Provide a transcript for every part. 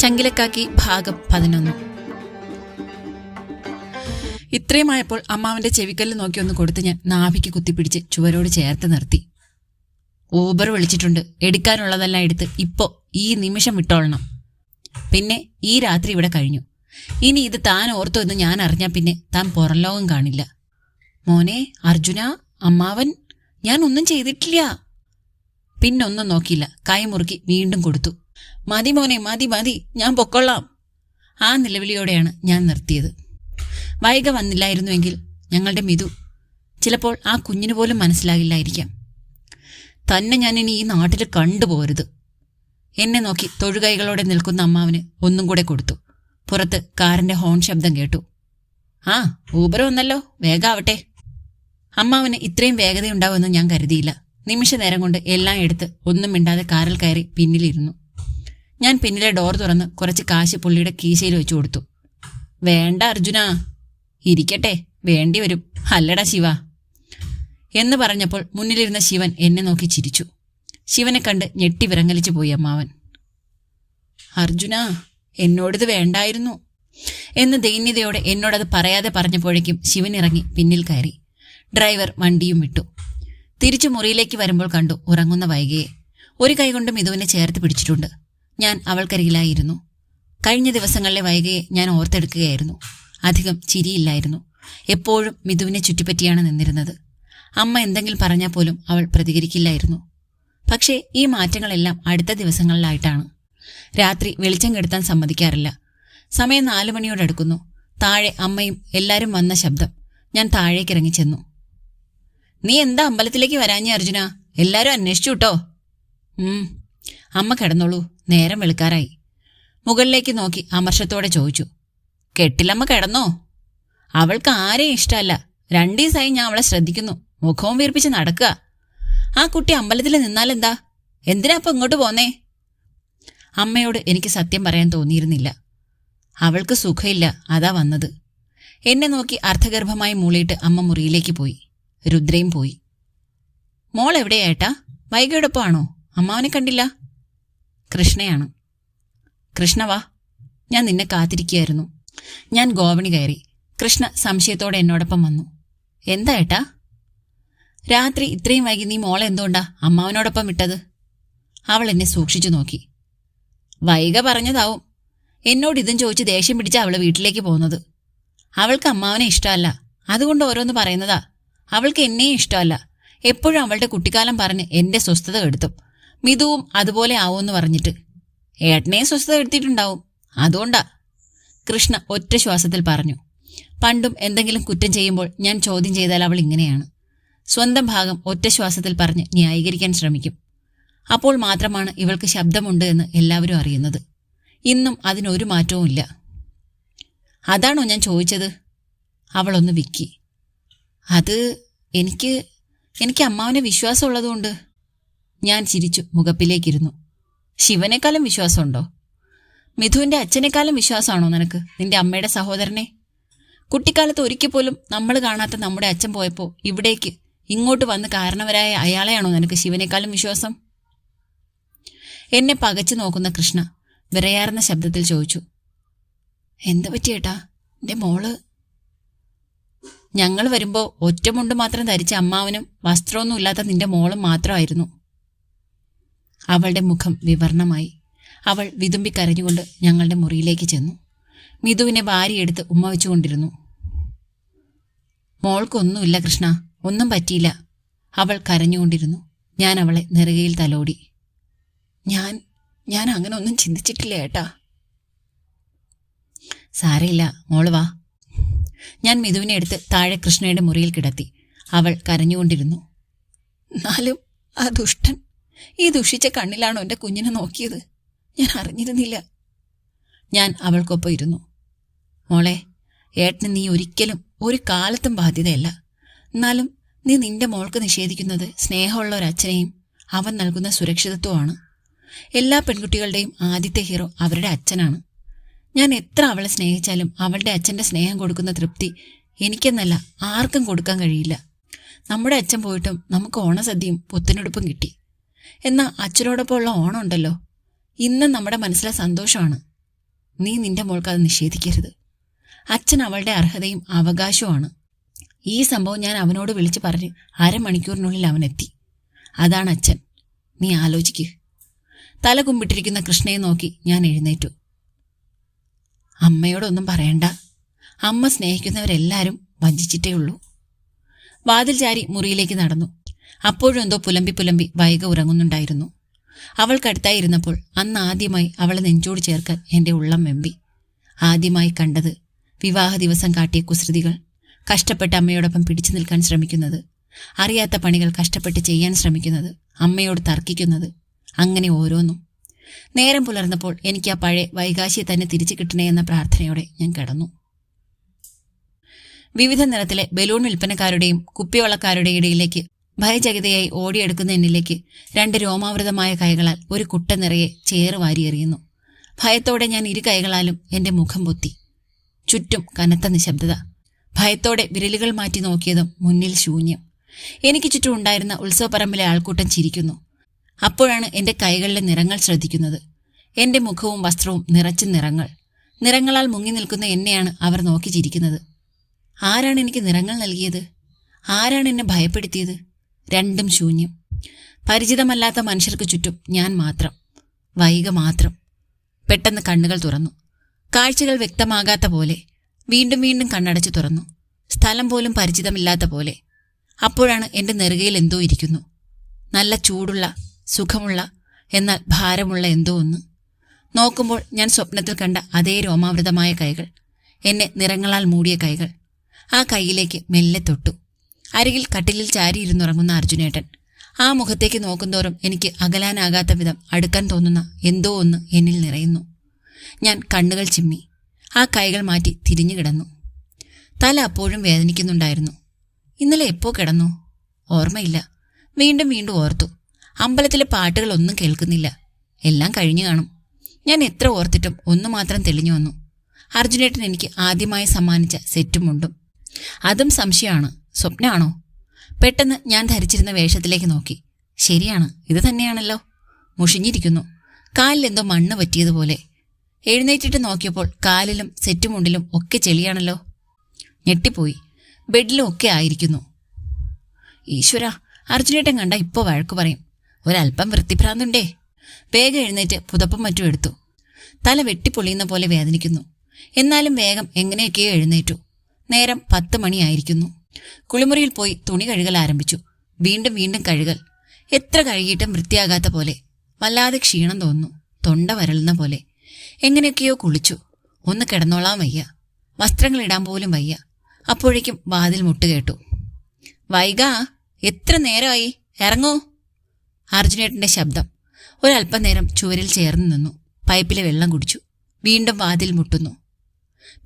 ചങ്കിലക്കാക്കി ഭാഗം പതിനൊന്ന്. ഇത്രയുമായപ്പോൾ അമ്മാവന്റെ ചെവിക്കല്ല് നോക്കി ഒന്ന് കൊടുത്ത് ഞാൻ നാഭിക്ക് കുത്തിപ്പിടിച്ച് ചുവരോട് ചേർത്ത് നിർത്തി. ഊബർ വിളിച്ചിട്ടുണ്ട്. എടുക്കാനുള്ളതെല്ലാം എടുത്ത് ഇപ്പോ ഈ നിമിഷം വിട്ടോളണം. പിന്നെ ഈ രാത്രി ഇവിടെ കഴിഞ്ഞു. ഇനി ഇത് താൻ ഓർത്തു എന്ന് ഞാൻ അറിഞ്ഞാൽ പിന്നെ താൻ പുറം കാണില്ല. മോനെ അർജുന അമ്മാവൻ ഞാൻ ഒന്നും ചെയ്തിട്ടില്ല. പിന്നൊന്നും നോക്കിയില്ല. കൈമുറുക്കി വീണ്ടും കൊടുത്തു. മതി മോനെ മതി മതി ഞാൻ പൊക്കൊള്ളാം ആ നിലവിളിയോടെയാണ് ഞാൻ നിർത്തിയത്. വൈക വന്നില്ലായിരുന്നുവെങ്കിൽ ഞങ്ങളുടെ മിതു ചിലപ്പോൾ ആ കുഞ്ഞിന് പോലും മനസ്സിലാകില്ലായിരിക്കാം. തന്നെ ഞാൻ ഇനി ഈ നാട്ടിൽ കണ്ടുപോരുത് എന്നെ നോക്കി തൊഴുകൈകളോടെ നിൽക്കുന്ന അമ്മാവന് ഒന്നും കൂടെ കൊടുത്തു. പുറത്ത് കാറിന്റെ ഹോൺ ശബ്ദം കേട്ടു. ആ ഊബർ വന്നല്ലോ വേഗാവട്ടെ. അമ്മാവന് ഇത്രയും വേഗതയുണ്ടാവുമെന്ന് ഞാൻ കരുതിയില്ല. നിമിഷ നേരം കൊണ്ട് എല്ലാം എടുത്ത് ഒന്നും മിണ്ടാതെ കാറിൽ കയറി പിന്നിലിരുന്നു. ഞാൻ പിന്നിലെ ഡോർ തുറന്ന് കുറച്ച് കാശ് പുള്ളിയുടെ കീശയിൽ വെച്ചു കൊടുത്തു. വേണ്ട അർജുന ഇരിക്കട്ടെ വേണ്ടി വരും. അല്ലടാ ശിവ. എന്ന് പറഞ്ഞപ്പോൾ മുന്നിലിരുന്ന ശിവൻ എന്നെ നോക്കി ചിരിച്ചു. ശിവനെ കണ്ട് ഞെട്ടി വിറങ്ങലിച്ചു പോയി അമ്മാവൻ. അർജുന എന്നോടിത് വേണ്ടായിരുന്നു. എന്ന് ദൈന്യതയോടെ എന്നോടത് പറയാതെ പറഞ്ഞപ്പോഴേക്കും ശിവൻ ഇറങ്ങി പിന്നിൽ കയറി. ഡ്രൈവർ വണ്ടിയും വിട്ടു. തിരിച്ചു മുറിയിലേക്ക് വരുമ്പോൾ കണ്ടു ഉറങ്ങുന്ന വൈകിയെ. ഒരു കൈകൊണ്ട് മിഥുവിനെ ചേർത്ത് പിടിച്ചിട്ടുണ്ട്. ഞാൻ അവൾക്കരികിലായിരുന്നു. കഴിഞ്ഞ ദിവസങ്ങളിലെ വൈകിയെ ഞാൻ ഓർത്തെടുക്കുകയായിരുന്നു. അധികം ചിരിയില്ലായിരുന്നു. എപ്പോഴും മിഥുവിനെ ചുറ്റിപ്പറ്റിയാണ് നിന്നിരുന്നത്. അമ്മ എന്തെങ്കിലും പറഞ്ഞാൽ പോലും അവൾ പ്രതികരിക്കില്ലായിരുന്നു. പക്ഷേ ഈ മാറ്റങ്ങളെല്ലാം അടുത്ത ദിവസങ്ങളിലായിട്ടാണ്. രാത്രി വെളിച്ചം കെടുത്താൻ സമ്മതിക്കാറില്ല. സമയം നാലു മണിയോടടുക്കുന്നു താഴെ അമ്മയും എല്ലാവരും വന്ന ശബ്ദം. ഞാൻ താഴേക്കിറങ്ങി ചെന്നു നീ എന്താ അമ്പലത്തിലേക്ക് വരാഞ്ഞേ അർജുന? എല്ലാരും അന്വേഷിച്ചു കേട്ടോ ഉം. അമ്മ കിടന്നോളൂ. നേരം വെളുക്കാറായി. മുകളിലേക്ക് നോക്കി അമർഷത്തോടെ ചോദിച്ചു. കെട്ടിലമ്മ കിടന്നോ? അവൾക്ക് ആരെയും ഇഷ്ടമല്ല. രണ്ടു ദിവസമായി ഞാൻ അവളെ ശ്രദ്ധിക്കുന്നു. മുഖവും വീർപ്പിച്ച് നടക്കുക. ആ കുട്ടി അമ്പലത്തിൽ നിന്നാലെന്താ എന്തിനാ അപ്പൊ ഇങ്ങോട്ട് പോന്നേ? അമ്മയോട് എനിക്ക് സത്യം പറയാൻ തോന്നിയിരുന്നില്ല. അവൾക്ക് സുഖമില്ല. അതാ വന്നത്. എന്നെ നോക്കി അർത്ഥഗർഭമായി മൂളിയിട്ട് അമ്മ മുറിയിലേക്ക് പോയി. രുദ്രയും പോയി. മോൾ എവിടെയായിട്ടാ വൈകിയോടൊപ്പമാണോ അമ്മാവനെ കണ്ടില്ല? കൃഷ്ണയാണ്. കൃഷ്ണവാ ഞാൻ നിന്നെ കാത്തിരിക്കുകയായിരുന്നു. ഞാൻ ഗോവണി കയറി. കൃഷ്ണ സംശയത്തോടെ എന്നോടൊപ്പം വന്നു. എന്താ ഏട്ടാ? രാത്രി ഇത്രയും വൈകി നീ മോളെ എന്തുകൊണ്ടാ അമ്മാവനോടൊപ്പം വിട്ടത്? അവൾ എന്നെ സൂക്ഷിച്ചു നോക്കി. വൈക പറഞ്ഞതാവും. എന്നോട് ഇതും ചോദിച്ച് ദേഷ്യം പിടിച്ച അവൾ വീട്ടിലേക്ക് പോകുന്നത്. അവൾക്ക് അമ്മാവനെ ഇഷ്ടമല്ല. അതുകൊണ്ട് ഓരോന്ന് പറയുന്നതാ. അവൾക്ക് എന്നെയും ഇഷ്ടമല്ല. എപ്പോഴും അവളുടെ കുട്ടിക്കാലം പറഞ്ഞ് എന്റെ സ്വസ്ഥത കെടുത്തും. മിതുവും അതുപോലെ ആവുമെന്ന് പറഞ്ഞിട്ട്. ഏട്ടനെയും സ്വസ്ഥത എടുത്തിട്ടുണ്ടാവും അതുകൊണ്ടാ. കൃഷ്ണ ഒറ്റ ശ്വാസത്തിൽ പറഞ്ഞു. പണ്ടും എന്തെങ്കിലും കുറ്റം ചെയ്യുമ്പോൾ ഞാൻ ചോദ്യം ചെയ്താൽ അവൾ ഇങ്ങനെയാണ്. സ്വന്തം ഭാഗം ഒറ്റ ശ്വാസത്തിൽ പറഞ്ഞ് ന്യായീകരിക്കാൻ ശ്രമിക്കും. അപ്പോൾ മാത്രമാണ് ഇവൾക്ക് ശബ്ദമുണ്ട് എന്ന് എല്ലാവരും അറിയുന്നത്. ഇന്നും അതിനൊരു മാറ്റവും ഇല്ല അതാണോ ഞാൻ ചോദിച്ചത്? അവളൊന്ന് വിക്കി. അത് എനിക്ക് എനിക്ക് അമ്മാവനെ വിശ്വാസമുള്ളതുകൊണ്ട് ഞാൻ ചിരിച്ചു മുഖപ്പിലേക്കിരുന്നു. ശിവനേക്കാളും വിശ്വാസമുണ്ടോ? മിഥുവിന്റെ അച്ഛനേക്കാളും വിശ്വാസമാണോ നിനക്ക് നിന്റെ അമ്മയുടെ സഹോദരനെ? കുട്ടിക്കാലത്ത് ഒരിക്കൽ പോലും നമ്മൾ കാണാത്ത നമ്മുടെ അച്ഛൻ പോയപ്പോൾ ഇവിടേക്ക് ഇങ്ങോട്ട് വന്ന് കാരണവരായ അയാളെയാണോ നിനക്ക് ശിവനേക്കാളും വിശ്വാസം? എന്നെ പകച്ചു നോക്കുന്ന കൃഷ്ണ വിറയാർന്ന ശബ്ദത്തിൽ ചോദിച്ചു. എന്ത് പറ്റിയേട്ടാ? എന്റെ മോൾ ഞങ്ങൾ വരുമ്പോൾ ഒറ്റമുണ്ട് മാത്രം ധരിച്ച അമ്മാവനും വസ്ത്രമൊന്നും ഇല്ലാത്ത നിന്റെ മോളും മാത്രമായിരുന്നു. അവളുടെ മുഖം വിവർണമായി. അവൾ വിതുമ്പി കരഞ്ഞുകൊണ്ട് ഞങ്ങളുടെ മുറിയിലേക്ക് ചെന്നു. മിതുവിനെ വാരിയെടുത്ത് ഉമ്മ വെച്ചുകൊണ്ടിരുന്നു. മോൾക്കൊന്നുമില്ല കൃഷ്ണ ഒന്നും പറ്റിയില്ല. അവൾ കരഞ്ഞുകൊണ്ടിരുന്നു. ഞാൻ അവളെ നെറുകയിൽ തലോടി. ഞാൻ ഞാൻ അങ്ങനെ ഒന്നും ചിന്തിച്ചിട്ടില്ല ഏട്ടാ. സാരയില്ല മോൾ വാ. ഞാൻ മിഥുവിനെ എടുത്ത് താഴെ കൃഷ്ണയുടെ മുറിയിൽ കിടത്തി. അവൾ കരഞ്ഞുകൊണ്ടിരുന്നു. എന്നാലും ആ ദുഷ്ടൻ ഈ ദുഷിച്ച കണ്ണിലാണോ എന്റെ കുഞ്ഞിനെ നോക്കിയത്? ഞാൻ അറിഞ്ഞിരുന്നില്ല. ഞാൻ അവൾക്കൊപ്പം ഇരുന്നു. മോളെ ഏട്ടന് നീ ഒരിക്കലും ഒരു കാലത്തും ബാധ്യതയല്ല. എന്നാലും നീ നിന്റെ മോൾക്ക് നിഷേധിക്കുന്നത് സ്നേഹമുള്ള ഒരച്ഛനെയും അവൻ നൽകുന്ന സുരക്ഷിതത്വമാണ്. എല്ലാ പെൺകുട്ടികളുടെയും ആദ്യത്തെ ഹീറോ അവരുടെ അച്ഛനാണ്. ഞാൻ എത്ര അവളെ സ്നേഹിച്ചാലും അവളുടെ അച്ഛന്റെ സ്നേഹം കൊടുക്കുന്ന തൃപ്തി എനിക്കെന്നല്ല ആർക്കും കൊടുക്കാൻ കഴിയില്ല. നമ്മുടെ അച്ഛൻ പോയിട്ടും നമുക്ക് ഓണസദ്യയും പുത്തനുടുപ്പും കിട്ടി. എന്നാൽ അച്ഛനോടൊപ്പം ഉള്ള ഓണം ഉണ്ടല്ലോ ഇന്നും നമ്മുടെ മനസ്സിലെ സന്തോഷമാണ്. നീ നിന്റെ മോൾക്ക് അത് നിഷേധിക്കരുത്. അച്ഛൻ അവളുടെ അർഹതയും അവകാശവുമാണ്. ഈ സംഭവം ഞാൻ അവനോട് വിളിച്ചു പറഞ്ഞ് അരമണിക്കൂറിനുള്ളിൽ അവനെത്തി. അതാണ് അച്ഛൻ. നീ ആലോചിക്ക്. തല കുമ്പിട്ടിരിക്കുന്ന കൃഷ്ണയെ നോക്കി ഞാൻ എഴുന്നേറ്റു. അമ്മയോടൊന്നും പറയണ്ട. അമ്മ സ്നേഹിക്കുന്നവരെല്ലാരും വഞ്ചിച്ചിട്ടേ ഉള്ളൂ. വാതിൽ ചാരി മുറിയിലേക്ക് നടന്നു. അപ്പോഴും എന്തോ പുലമ്പി പുലമ്പി വൈക ഉറങ്ങുന്നുണ്ടായിരുന്നു. അവൾക്കടുത്തായി ഇരുന്നപ്പോൾ അന്ന് ആദ്യമായി അവളെ നെഞ്ചോട് ചേർക്കാൻ എന്റെ ഉള്ളം വെമ്പി. ആദ്യമായി കണ്ടത് വിവാഹ ദിവസം കാട്ടിയ കുസൃതികൾ കഷ്ടപ്പെട്ട് അമ്മയോടൊപ്പം പിടിച്ചു നിൽക്കാൻ ശ്രമിക്കുന്നത് അറിയാത്ത പണികൾ കഷ്ടപ്പെട്ട് ചെയ്യാൻ ശ്രമിക്കുന്നത് അമ്മയോട് തർക്കിക്കുന്നത് അങ്ങനെ ഓരോന്നും. നേരം പുലർന്നപ്പോൾ എനിക്ക് ആ പഴയ വൈകാശിയെ തന്നെ തിരിച്ചു കിട്ടണേ എന്ന പ്രാർത്ഥനയോടെ ഞാൻ കിടന്നു. വിവിധ നിറത്തിലെ ബലൂൺ വിൽപ്പനക്കാരുടെയും കുപ്പിവളക്കാരുടെയും ഇടയിലേക്ക് ഭയചകിതയായി ഓടിയെടുക്കുന്ന എന്നിലേക്ക് രണ്ട് രോമാവൃതമായ കൈകളാൽ ഒരു കുട്ട നിറയെ ചേറ് വാരിയെറിയുന്നു ഭയത്തോടെ ഞാൻ ഇരു കൈകളാലും എന്റെ മുഖം പൊത്തി. ചുറ്റും കനത്ത നിശബ്ദത. ഭയത്തോടെ വിരലുകൾ മാറ്റി നോക്കിയതും മുന്നിൽ ശൂന്യം. എനിക്ക് ചുറ്റും ഉണ്ടായിരുന്ന ഉത്സവപ്പറമ്പിലെ ആൾക്കൂട്ടം ചിരിക്കുന്നു. അപ്പോഴാണ് എന്റെ കൈകളിലെ നിറങ്ങൾ ശ്രദ്ധിക്കുന്നത്. എന്റെ മുഖവും വസ്ത്രവും നിറച്ച നിറങ്ങൾ. നിറങ്ങളാൽ മുങ്ങി നിൽക്കുന്ന എന്നെയാണ് അവർ നോക്കി ചിരിക്കുന്നത്. ആരാണ് എനിക്ക് നിറങ്ങൾ നൽകിയത്? ആരാണ് എന്നെ ഭയപ്പെടുത്തിയത്? രണ്ടും ശൂന്യം. പരിചിതമല്ലാത്ത മനുഷ്യർക്ക് ചുറ്റും ഞാൻ മാത്രം. വൈക മാത്രം. പെട്ടെന്ന് കണ്ണുകൾ തുറന്നു. കാഴ്ചകൾ വ്യക്തമാകാത്ത പോലെ വീണ്ടും വീണ്ടും കണ്ണടച്ചു തുറന്നു. സ്ഥലം പോലും പരിചിതമില്ലാത്ത പോലെ. അപ്പോഴാണ് എന്റെ നെറുകയിൽ എന്തോ ഇരിക്കുന്നു. നല്ല ചൂടുള്ള സുഖമുള്ള എന്നാൽ ഭാരമുള്ള എന്തോ ഒന്ന്. നോക്കുമ്പോൾ ഞാൻ സ്വപ്നത്തിൽ കണ്ട അതേ രോമാവൃതമായ കൈകൾ എന്നെ നിറങ്ങളാൽ മൂടിയ കൈകൾ. ആ കൈയിലേക്ക് മെല്ലെ തൊട്ടു. അരികിൽ കട്ടിലിൽ ചാരിയിരുന്നുറങ്ങുന്ന അർജുനേട്ടൻ. ആ മുഖത്തേക്ക് നോക്കുന്തോറും എനിക്ക് അകലാനാകാത്ത വിധം അടുക്കാൻ തോന്നുന്ന എന്തോ ഒന്ന് എന്നിൽ നിറയുന്നു. ഞാൻ കണ്ണുകൾ ചിമ്മി. ആ കൈകൾ മാറ്റി തിരിഞ്ഞു കിടന്നു. തല അപ്പോഴും വേദനിക്കുന്നുണ്ടായിരുന്നു. ഇന്നലെ എപ്പോ കിടന്നു? ഓർമ്മയില്ല. വീണ്ടും വീണ്ടും ഓർത്തു. അമ്പലത്തിലെ പാട്ടുകളൊന്നും കേൾക്കുന്നില്ല. എല്ലാം കഴിഞ്ഞു കാണും. ഞാൻ എത്ര ഓർത്തിട്ടും ഒന്നു മാത്രം തെളിഞ്ഞു വന്നു. അർജുനേട്ടൻ എനിക്ക് ആദ്യമായി സമ്മാനിച്ച സെറ്റും മുണ്ടും അതും സംശയമാണ്. സ്വപ്നമാണോ പെട്ടെന്ന് ഞാൻ ധരിച്ചിരുന്ന വേഷത്തിലേക്ക് നോക്കി. ശരിയാണ് ഇത് തന്നെയാണല്ലോ. മുഷിഞ്ഞിരിക്കുന്നു. കാലിലെന്തോ മണ്ണ് പറ്റിയതുപോലെ എഴുന്നേറ്റിട്ട് നോക്കിയപ്പോൾ കാലിലും സെറ്റുമുണ്ടിലും ഒക്കെ ചെളിയാണല്ലോ. ഞെട്ടിപ്പോയി. ബെഡിലും ഒക്കെ ആയിരിക്കുന്നു. ഈശ്വര അർജുനേട്ടൻ കണ്ട ഇപ്പോൾ വഴക്കു പറയും. ഒരല്പം വൃത്തിഭ്രാന്തുണ്ടേ. വേഗം എഴുന്നേറ്റ് പുതപ്പും മറ്റും എടുത്തു. തല വെട്ടിപ്പൊളിയുന്ന പോലെ വേദനിക്കുന്നു. എന്നാലും വേഗം എങ്ങനെയൊക്കെയോ എഴുന്നേറ്റു. നേരം പത്ത് മണിയായിരിക്കുന്നു. കുളിമുറിയിൽ പോയി തുണി കഴുകൽ ആരംഭിച്ചു. വീണ്ടും വീണ്ടും കഴുകൽ. എത്ര കഴുകിയിട്ടും വൃത്തിയാകാത്ത പോലെ. വല്ലാതെ ക്ഷീണം തോന്നുന്നു. തൊണ്ട വരളുന്ന പോലെ. എങ്ങനെയൊക്കെയോ കുളിച്ചു. ഒന്ന് കിടന്നോളാൻ വയ്യ. വസ്ത്രങ്ങൾ ഇടാൻ പോലും വയ്യ. അപ്പോഴേക്കും വാതിൽ മുട്ടുകേട്ടു. വൈകാ എത്ര നേരമായി? ഇറങ്ങോ. അർജുനേട്ടന്റെ ശബ്ദം. ഒരല്പനേരം ചുവരിൽ ചേർന്ന് നിന്നു. പൈപ്പിലെ വെള്ളം കുടിച്ചു. വീണ്ടും വാതിൽ മുട്ടുന്നു.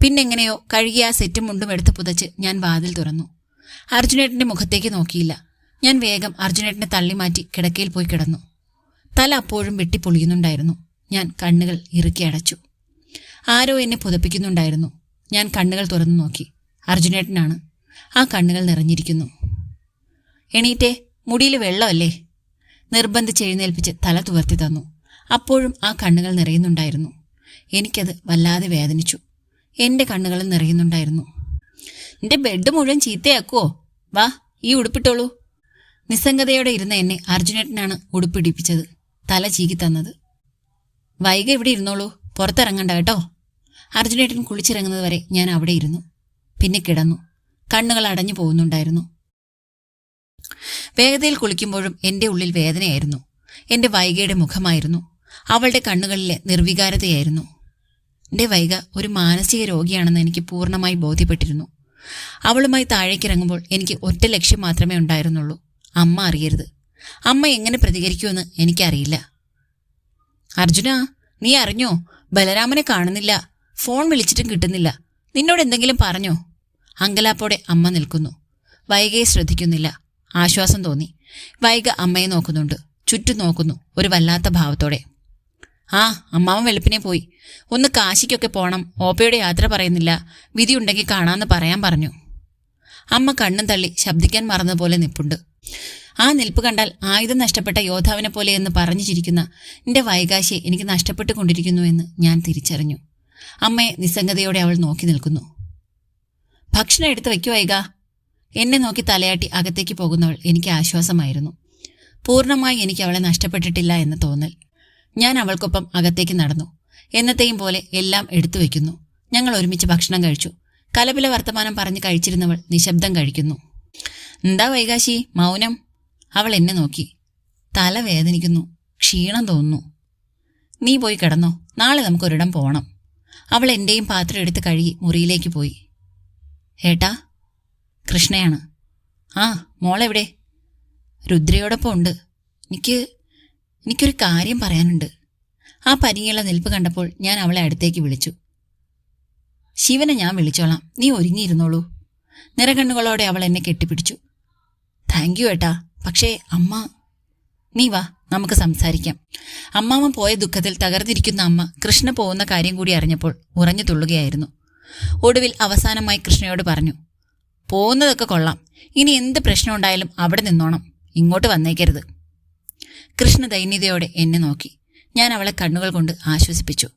പിന്നെങ്ങനെയോ കഴുകിയ ആ സെറ്റും മുണ്ടും എടുത്ത് പുതച്ച് ഞാൻ വാതിൽ തുറന്നു. അർജുനേട്ടന്റെ മുഖത്തേക്ക് നോക്കിയില്ല. ഞാൻ വേഗം അർജുനേട്ടനെ തള്ളി മാറ്റി കിടക്കയിൽ പോയി കിടന്നു. തല അപ്പോഴും വെട്ടിപ്പൊളിയുന്നുണ്ടായിരുന്നു. ഞാൻ കണ്ണുകൾ ഇറുക്കി അടച്ചു. ആരോ എന്നെ പുതപ്പിക്കുന്നുണ്ടായിരുന്നു. ഞാൻ കണ്ണുകൾ തുറന്നു നോക്കി. അർജുനേട്ടനാണ്. ആ കണ്ണുകൾ നിറഞ്ഞിരിക്കുന്നു. എണീറ്റേ മുടിയിൽ വെള്ളമല്ലേ? നിർബന്ധിച്ച് എഴുന്നേൽപ്പിച്ച് തല തുവർത്തി തന്നു. അപ്പോഴും ആ കണ്ണുകൾ നിറയുന്നുണ്ടായിരുന്നു. എനിക്കത് വല്ലാതെ വേദനിച്ചു. എന്റെ കണ്ണുകളും നിറയുന്നുണ്ടായിരുന്നു. എന്റെ ബെഡ് മുഴുവൻ ചീത്തയാക്കുവോ? വാ ഈ ഉടുപ്പിട്ടോളൂ. നിസ്സംഗതയോടെ ഇരുന്ന എന്നെ അർജുനേട്ടനാണ് ഉടുപ്പിടിപ്പിച്ചത് തല ചീകി തന്നത്. വൈകി ഇവിടെ ഇരുന്നോളൂ പുറത്തിറങ്ങണ്ട കേട്ടോ. അർജുനേട്ടൻ കുളിച്ചിറങ്ങുന്നത് വരെ ഞാൻ അവിടെ ഇരുന്നു. പിന്നെ കിടന്നു. കണ്ണുകൾ അടഞ്ഞു പോകുന്നുണ്ടായിരുന്നു. വേഗതയിൽ കുളിക്കുമ്പോഴും എന്റെ ഉള്ളിൽ വേദനയായിരുന്നു. എന്റെ വൈകയുടെ മുഖമായിരുന്നു. അവളുടെ കണ്ണുകളിലെ നിർവികാരതയായിരുന്നു. എന്റെ വൈക ഒരു മാനസിക രോഗിയാണെന്ന് എനിക്ക് പൂർണമായി ബോധ്യപ്പെട്ടിരുന്നു. അവളുമായി താഴേക്കിറങ്ങുമ്പോൾ എനിക്ക് ഒറ്റ ലക്ഷ്യം മാത്രമേ ഉണ്ടായിരുന്നുള്ളൂ. അമ്മ അറിയരുത്. അമ്മ എങ്ങനെ പ്രതികരിക്കുമെന്ന് എനിക്കറിയില്ല. അർജുന നീ അറിഞ്ഞോ? ബലരാമനെ കാണുന്നില്ല. ഫോൺ വിളിച്ചിട്ടും കിട്ടുന്നില്ല. നിന്നോട് എന്തെങ്കിലും പറഞ്ഞോ? അങ്കലാപ്പോടെ അമ്മ നിൽക്കുന്നു. വൈകയെ ശ്രദ്ധിക്കുന്നില്ല. ആശ്വാസം തോന്നി. വൈക അമ്മയെ നോക്കുന്നുണ്ട്. ചുറ്റും നോക്കുന്നു ഒരു വല്ലാത്ത ഭാവത്തോടെ. ആ അമ്മാവൻ വെളുപ്പിനെ പോയി. ഒന്ന് കാശിക്കൊക്കെ പോണം. ഓപ്പയുടെ യാത്ര പറയുന്നില്ല. വിധിയുണ്ടെങ്കിൽ കാണാമെന്ന് പറയാൻ പറഞ്ഞു. അമ്മ കണ്ണും തള്ളി ശബ്ദിക്കാൻ മറന്നപോലെ നിപ്പുണ്ട്. ആ നിൽപ്പ് കണ്ടാൽ ആയുധം നഷ്ടപ്പെട്ട യോദ്ധാവിനെ പോലെ എന്ന് പറഞ്ഞു ചിരിക്കുന്ന എന്റെ വൈകാശിയെ എനിക്ക് നഷ്ടപ്പെട്ടുകൊണ്ടിരിക്കുന്നു എന്ന് ഞാൻ തിരിച്ചറിഞ്ഞു. അമ്മയെ നിസ്സംഗതയോടെ അവൾ നോക്കി നിൽക്കുന്നു. ഭക്ഷണം എടുത്ത് വയ്ക്കു വൈക എന്നെ നോക്കി തലയാട്ടി അകത്തേക്ക് പോകുന്നവൾ എനിക്ക് ആശ്വാസമായിരുന്നു. പൂർണമായി എനിക്ക് അവളെ നഷ്ടപ്പെട്ടിട്ടില്ല എന്ന് തോന്നൽ. ഞാൻ അവൾക്കൊപ്പം അകത്തേക്ക് നടന്നു. എന്നത്തെയും പോലെ എല്ലാം എടുത്തു വെക്കുന്നു. ഞങ്ങൾ ഒരുമിച്ച് ഭക്ഷണം കഴിച്ചു. കലപില വർത്തമാനം പറഞ്ഞ് കഴിച്ചിരുന്നവൾ നിശബ്ദം കഴിക്കുന്നു. എന്താ വൈകാശി? മൗനം? അവൾ എന്നെ നോക്കി. തല വേദനിക്കുന്നു. ക്ഷീണം തോന്നുന്നു. നീ പോയി കിടന്നോ. നാളെ നമുക്കൊരിടം പോണം. അവൾ എന്റെയും പാത്രം എടുത്ത് കഴുകി മുറിയിലേക്ക് പോയി. ഏട്ടാ കൃഷ്ണയാണ്. ആ മോളെവിടെ? രുദ്രയോടൊപ്പം ഉണ്ട്. എനിക്ക് എനിക്കൊരു കാര്യം പറയാനുണ്ട്. ആ പരിങ്ങിയുള്ള നിൽപ്പ് കണ്ടപ്പോൾ ഞാൻ അവളെ അടുത്തേക്ക് വിളിച്ചു. ശിവനെ ഞാൻ വിളിച്ചോളാം. നീ ഒരുങ്ങിയിരുന്നോളൂ. നിറകണ്ണുകളോടെ അവൾ എന്നെ കെട്ടിപ്പിടിച്ചു. താങ്ക് യു ഏട്ടാ. പക്ഷേ അമ്മ നീ വാ നമുക്ക് സംസാരിക്കാം. അമ്മാമ്മ പോയ ദുഃഖത്തിൽ തകർന്നിരിക്കുന്ന അമ്മ കൃഷ്ണ പോകുന്ന കാര്യം കൂടി അറിഞ്ഞപ്പോൾ ഉറഞ്ഞു തുള്ളുകയായിരുന്നു. ഒടുവിൽ അവസാനമായി കൃഷ്ണയോട് പറഞ്ഞു പോകുന്നതൊക്കെ കൊള്ളാം. ഇനി എന്ത് പ്രശ്നം പ്രശ്നമുണ്ടായാലും അവിടെ നിന്നോണം. ഇങ്ങോട്ട് വന്നേക്കരുത്. കൃഷ്ണ ദൈന്യതയോടെ എന്നെ നോക്കി. ഞാൻ അവളെ കണ്ണുകൾ കൊണ്ട് ആശ്വസിപ്പിച്ചു.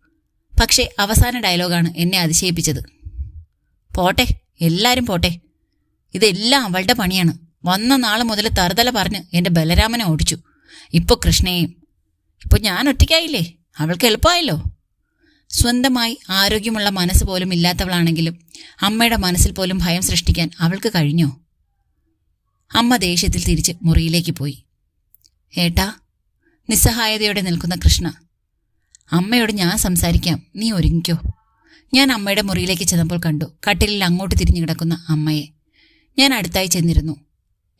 പക്ഷേ അവസാന ഡയലോഗാണ് എന്നെ അതിശയിപ്പിച്ചത്. പോട്ടെ എല്ലാരും പോട്ടെ. ഇതെല്ലാം അവളുടെ പണിയാണ്. വന്ന നാളെ മുതൽ തറുതല പറഞ്ഞ് എന്റെ ബലരാമനെ ഓടിച്ചു. ഇപ്പൊ കൃഷ്ണയെയും ഇപ്പൊ ഞാൻ ഒറ്റയ്ക്കായില്ലേ? അവൾക്ക് എളുപ്പമായല്ലോ. സ്വന്തമായി ആരോഗ്യമുള്ള മനസ്സ് പോലും ഇല്ലാത്തവളാണെങ്കിലും അമ്മയുടെ മനസ്സിൽ പോലും ഭയം സൃഷ്ടിക്കാൻ അവൾക്ക് കഴിഞ്ഞോ? അമ്മ ദേഷ്യത്തിൽ തിരിച്ച് മുറിയിലേക്ക് പോയി. ഏട്ടാ നിസ്സഹായതയോടെ നിൽക്കുന്ന കൃഷ്ണ അമ്മയോട് ഞാൻ സംസാരിക്കാം. നീ ഒരുങ്ങിക്കോ. ഞാൻ അമ്മയുടെ മുറിയിലേക്ക് ചെന്നപ്പോൾ കണ്ടു കട്ടിലിൽ അങ്ങോട്ട് തിരിഞ്ഞു കിടക്കുന്ന അമ്മയെ. ഞാൻ അടുത്തായി ചെന്നിരുന്നു.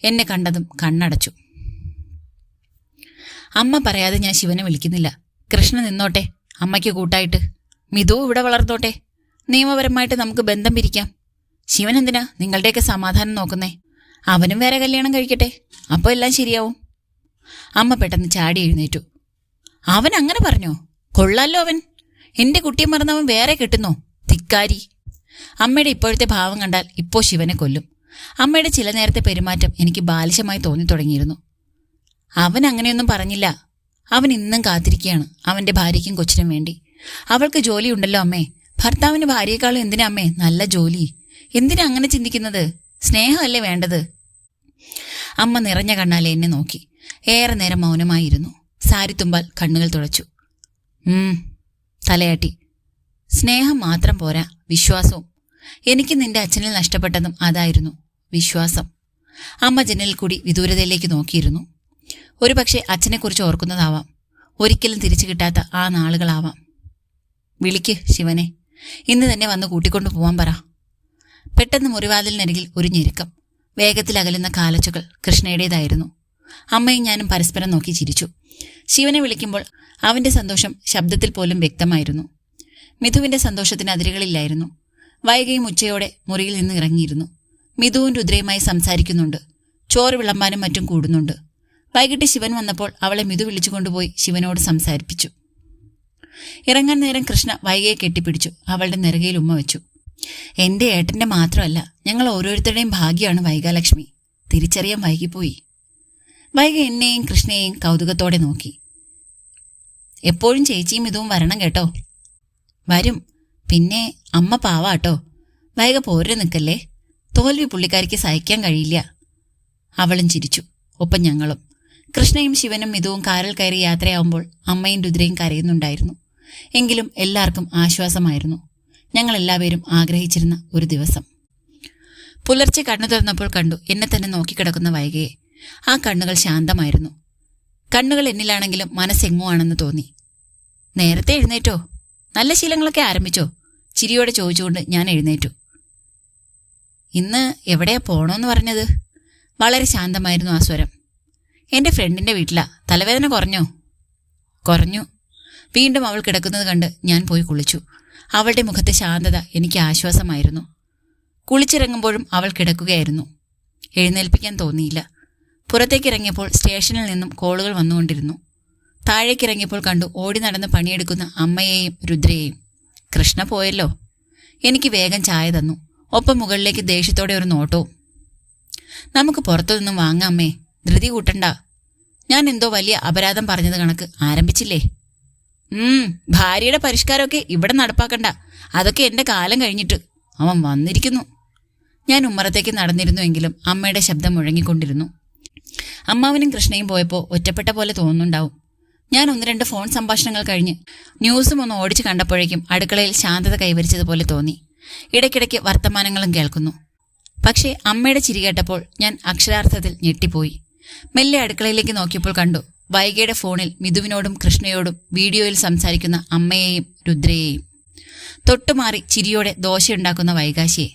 എന്നെ കണ്ടതും കണ്ണടച്ചു. അമ്മ പറയാതെ ഞാൻ ശിവനെ വിളിക്കുന്നില്ല. കൃഷ്ണ നിന്നോട്ടെ അമ്മയ്ക്ക് കൂട്ടായിട്ട്. മിതു ഇവിടെ വളർന്നോട്ടെ. നിയമപരമായിട്ട് നമുക്ക് ബന്ധം പിരിക്കാം. ശിവൻ എന്തിനാ നിങ്ങളുടെയൊക്കെ സമാധാനം നോക്കുന്നേ? അവനും വേറെ കല്യാണം കഴിക്കട്ടെ. അപ്പോൾ എല്ലാം ശരിയാവും. അമ്മ പെട്ടെന്ന് ചാടി എഴുന്നേറ്റു. അവൻ അങ്ങനെ പറഞ്ഞോ? കൊള്ളാലോ അവൻ? എന്റെ കുട്ടിയെ മറന്നവൻ വേറെ കിട്ടുന്നോ. ധിക്കാരി. അമ്മയുടെ ഇപ്പോഴത്തെ ഭാവം കണ്ടാൽ ഇപ്പോ ശിവനെ കൊല്ലും. അമ്മയുടെ ചില നേരത്തെ പെരുമാറ്റം എനിക്ക് ബാലിശമായി തോന്നി തുടങ്ങിയിരുന്നു. അവൻ അങ്ങനെയൊന്നും പറഞ്ഞില്ല. അവൻ ഇന്നും കാത്തിരിക്കുകയാണ് അവന്റെ ഭാര്യയ്ക്കും കൊച്ചിനും വേണ്ടി. അവൾക്ക് ജോലിയുണ്ടല്ലോ അമ്മേ. ഭർത്താവിന് ഭാര്യയെക്കാളും എന്തിനാ അമ്മേ? നല്ല ജോലി. എന്തിനാ അങ്ങനെ ചിന്തിക്കുന്നത്? സ്നേഹമല്ലേ വേണ്ടത്? അമ്മ നിറഞ്ഞ കണ്ണാലെ എന്നെ നോക്കി. ഏറെ നേരം മൗനമായിരുന്നു. സാരിത്തുമ്പാൽ കണ്ണുകൾ തുടച്ചു. ഉം തലയാട്ടി. സ്നേഹം മാത്രം പോരാ. വിശ്വാസവും. എനിക്ക് നിന്റെ അച്ഛനിൽ നഷ്ടപ്പെട്ടതും അതായിരുന്നു വിശ്വാസം. അമ്മ ജനലിൽ കൂടി വിദൂരതയിലേക്ക് നോക്കിയിരുന്നു. ഒരുപക്ഷെ അച്ഛനെക്കുറിച്ച് ഓർക്കുന്നതാവാം. ഒരിക്കലും തിരിച്ചു കിട്ടാത്ത ആ നാളുകളാവാം. വിളിക്ക് ശിവനെ. ഇന്ന് തന്നെ വന്ന് കൂട്ടിക്കൊണ്ടു പോവാൻ പറ. പെട്ടെന്ന് മുറിവാതിലിനരികിൽ ഒരു ഞെരുക്കം. വേഗത്തിൽ അകലുന്ന കാലച്ചുകൾ കൃഷ്ണയുടേതായിരുന്നു. അമ്മയും ഞാനും പരസ്പരം നോക്കി ചിരിച്ചു. ശിവനെ വിളിക്കുമ്പോൾ അവന്റെ സന്തോഷം ശബ്ദത്തിൽ പോലും വ്യക്തമായിരുന്നു. മിഥുവിന്റെ സന്തോഷത്തിന് അതിരുകളില്ലായിരുന്നു. വൈകയും ഉച്ചയോടെ മുറിയിൽ നിന്ന് ഇറങ്ങിയിരുന്നു. മിഥുവും രുദ്രയുമായി സംസാരിക്കുന്നുണ്ട്. ചോറ് വിളമ്പാനും മറ്റും കൂടുന്നുണ്ട്. വൈകിട്ട് ശിവൻ വന്നപ്പോൾ അവളെ മിഥു വിളിച്ചുകൊണ്ടുപോയി ശിവനോട് സംസാരിപ്പിച്ചു. ഇറങ്ങാൻ നേരം കൃഷ്ണ വൈകയെ കെട്ടിപ്പിടിച്ചു. അവളുടെ നെറുകയിൽ ഉമ്മ വെച്ചു. എന്റെ ഏട്ടന്റെ മാത്രമല്ല ഞങ്ങൾ ഓരോരുത്തരുടെയും ഭാഗ്യമാണ് വൈകാലക്ഷ്മി. തിരിച്ചറിയാൻ വൈകിപ്പോയി. വൈക എന്നെയും കൃഷ്ണയെയും കൗതുകത്തോടെ നോക്കി. എപ്പോഴും ചേച്ചിയും ഇതും വരണം കേട്ടോ. വരും. പിന്നെ അമ്മ പാവാട്ടോ. വൈക പോരെ നിൽക്കല്ലേ? തോൽവി പുള്ളിക്കാരിക്ക് സഹിക്കാൻ കഴിയില്ല. അവളും ചിരിച്ചു. ഒപ്പം ഞങ്ങളും. കൃഷ്ണയും ശിവനും മിതുവും കാറിൽ കയറി യാത്രയാവുമ്പോൾ അമ്മയും രുദ്രയും കരയുന്നുണ്ടായിരുന്നു. എങ്കിലും എല്ലാവർക്കും ആശ്വാസമായിരുന്നു. ഞങ്ങൾ എല്ലാവരും ആഗ്രഹിച്ചിരുന്ന ഒരു ദിവസം. പുലർച്ചെ കണ്ണു തുറന്നപ്പോൾ കണ്ടു എന്നെ തന്നെ നോക്കിക്കിടക്കുന്ന വൈകയെ. ആ കണ്ണുകൾ ശാന്തമായിരുന്നു. കണ്ണുകൾ എന്നിലാണെങ്കിലും മനസ്സെങ്ങോ ആണെന്ന് തോന്നി. നേരത്തെ എഴുന്നേറ്റോ? നല്ല ശീലങ്ങളൊക്കെ ആരംഭിച്ചോ? ചിരിയോടെ ചോദിച്ചുകൊണ്ട് ഞാൻ എഴുന്നേറ്റു. ഇന്ന് എവിടെയാ പോണോന്ന് പറഞ്ഞത്? വളരെ ശാന്തമായിരുന്നു ആ സ്വരം. എന്റെ ഫ്രണ്ടിന്റെ വീട്ടിലാ. തലവേദന കുറഞ്ഞോ? കുറഞ്ഞു. വീണ്ടും അവൾ കിടക്കുന്നത് കണ്ട് ഞാൻ പോയി കുളിച്ചു. അവളുടെ മുഖത്തെ ശാന്തത എനിക്ക് ആശ്വാസമായിരുന്നു. കുളിച്ചിറങ്ങുമ്പോഴും അവൾ കിടക്കുകയായിരുന്നു. എഴുന്നേൽപ്പിക്കാൻ തോന്നിയില്ല. പുറത്തേക്ക് ഇറങ്ങിയപ്പോൾ സ്റ്റേഷനിൽ നിന്നും കോളുകൾ വന്നുകൊണ്ടിരുന്നു. താഴേക്കിറങ്ങിയപ്പോൾ കണ്ടു ഓടി നടന്ന് പണിയെടുക്കുന്ന അമ്മയെയും രുദ്രയെയും. കൃഷ്ണ പോയല്ലോ. എനിക്ക് വേഗം ചായ തന്നു. ഒപ്പം മുകളിലേക്ക് ദേഷ്യത്തോടെ ഒരു നോട്ടവും. നമുക്ക് പുറത്തു നിന്നും വാങ്ങാമേ ധൃതി കൂട്ടണ്ട. ഞാൻ എന്തോ വലിയ അപരാധം പറഞ്ഞത് കണക്ക് ആരംഭിച്ചില്ലേ? ഉം ഭാര്യയുടെ പരിഷ്കാരമൊക്കെ ഇവിടെ നടപ്പാക്കണ്ട. അതൊക്കെ എന്റെ കാലം കഴിഞ്ഞിട്ട്. അവൻ വന്നിരിക്കുന്നു. ഞാൻ ഉമ്മറത്തേക്ക് നടന്നിരുന്നുവെങ്കിലും അമ്മയുടെ ശബ്ദം മുഴങ്ങിക്കൊണ്ടിരുന്നു. അമ്മാവനും കൃഷ്ണയും പോയപ്പോൾ ഒറ്റപ്പെട്ട പോലെ തോന്നുന്നുണ്ടാവും. ഞാൻ ഒന്ന് രണ്ട് ഫോൺ സംഭാഷണങ്ങൾ കഴിഞ്ഞ് ന്യൂസും ഒന്ന് ഓടിച്ചു കണ്ടപ്പോഴേക്കും അടുക്കളയിൽ ശാന്തത കൈവരിച്ചതുപോലെ തോന്നി. ഇടയ്ക്കിടയ്ക്ക് വർത്തമാനങ്ങളും കേൾക്കുന്നു. പക്ഷേ അമ്മയുടെ ചിരി കേട്ടപ്പോൾ ഞാൻ അക്ഷരാർത്ഥത്തിൽ ഞെട്ടിപ്പോയി. മെല്ലെ അടുക്കളയിലേക്ക് നോക്കിയപ്പോൾ കണ്ടു വൈകയുടെ ഫോണിൽ മിഥുവിനോടും കൃഷ്ണയോടും വീഡിയോയിൽ സംസാരിക്കുന്ന അമ്മയെയും രുദ്രയെയും. തൊട്ടുമാറി ചിരിയോടെ ദോശയുണ്ടാക്കുന്ന വൈകാശിയെ.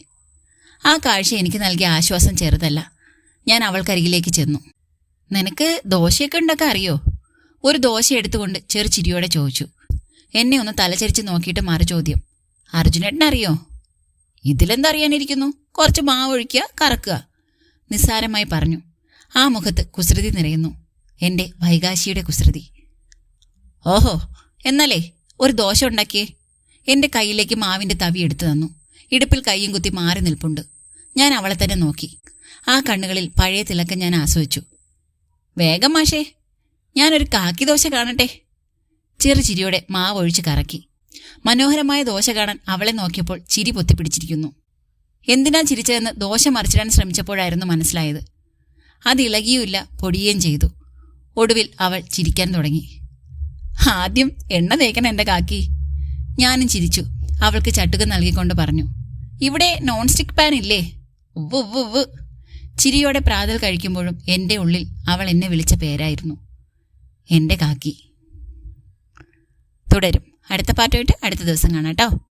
ആ കാഴ്ച എനിക്ക് നൽകിയ ആശ്വാസം ചെറുതല്ല. ഞാൻ അവൾക്കരികിലേക്ക് ചെന്നു. നിനക്ക് ദോശയൊക്കെ ഉണ്ടാക്കാൻ അറിയോ? ഒരു ദോശ എടുത്തുകൊണ്ട് ചെറു ചിരിയോടെ ചോദിച്ചു. എന്നെ ഒന്ന് തലചരിച്ച് നോക്കിയിട്ട് മാറി ചോദ്യം. അർജുനേട്ടനറിയോ? ഇതിലെന്താ അറിയാനിരിക്കുന്നു കുറച്ച് മാവ് ഒഴിക്കുക കറക്കുക. നിസ്സാരമായി പറഞ്ഞു. ആ മുഖത്ത് കുസൃതി നിറയുന്നു. എന്റെ വൈകാശിയുടെ കുസൃതി. ഓഹോ എന്നാലേ ഒരു ദോശ ഉണ്ടാക്കിയേ. എന്റെ കയ്യിലേക്ക് മാവിന്റെ തവി എടുത്തു തന്നു. ഇടുപ്പിൽ കയ്യും കുത്തി മാറി നിൽപ്പുണ്ട്. ഞാൻ അവളെ തന്നെ നോക്കി. ആ കണ്ണുകളിൽ പഴയ തിളക്കം ഞാൻ ആസ്വദിച്ചു. വേഗം മാഷേ ഞാനൊരു കാക്കി ദോശ കാണട്ടെ. ചെറു ചിരിയോടെ മാവ് ഒഴിച്ച് കറക്കി. മനോഹരമായ ദോശ കാണാൻ അവളെ നോക്കിയപ്പോൾ ചിരി പൊത്തിപ്പിടിച്ചിരിക്കുന്നു. എന്തിനാ ചിരിച്ചതെന്ന് ദോശ മറിച്ചിടാൻ ശ്രമിച്ചപ്പോഴായിരുന്നു മനസ്സിലായത്. അത് ഇളകിയുമില്ല. പൊടിയുകയും ചെയ്തു. ഒടുവിൽ അവൾ ചിരിക്കാൻ തുടങ്ങി. ആദ്യം എണ്ണ തേക്കണം എന്റെ കാക്കി. ഞാനും ചിരിച്ചു. അവൾക്ക് ചട്ടുക നൽകിക്കൊണ്ട് പറഞ്ഞു. ഇവിടെ നോൺ സ്റ്റിക്ക് പാൻ ഇല്ലേ ഉവ്വ് ചിരിയോടെ പ്രാതൽ കഴിക്കുമ്പോഴും എന്റെ ഉള്ളിൽ അവൾ എന്നെ വിളിച്ച പേരായിരുന്നു. എന്റെ കാക്കി. തുടരും. അടുത്ത പാട്ടുമായിട്ട് അടുത്ത ദിവസം കാണാം കേട്ടോ.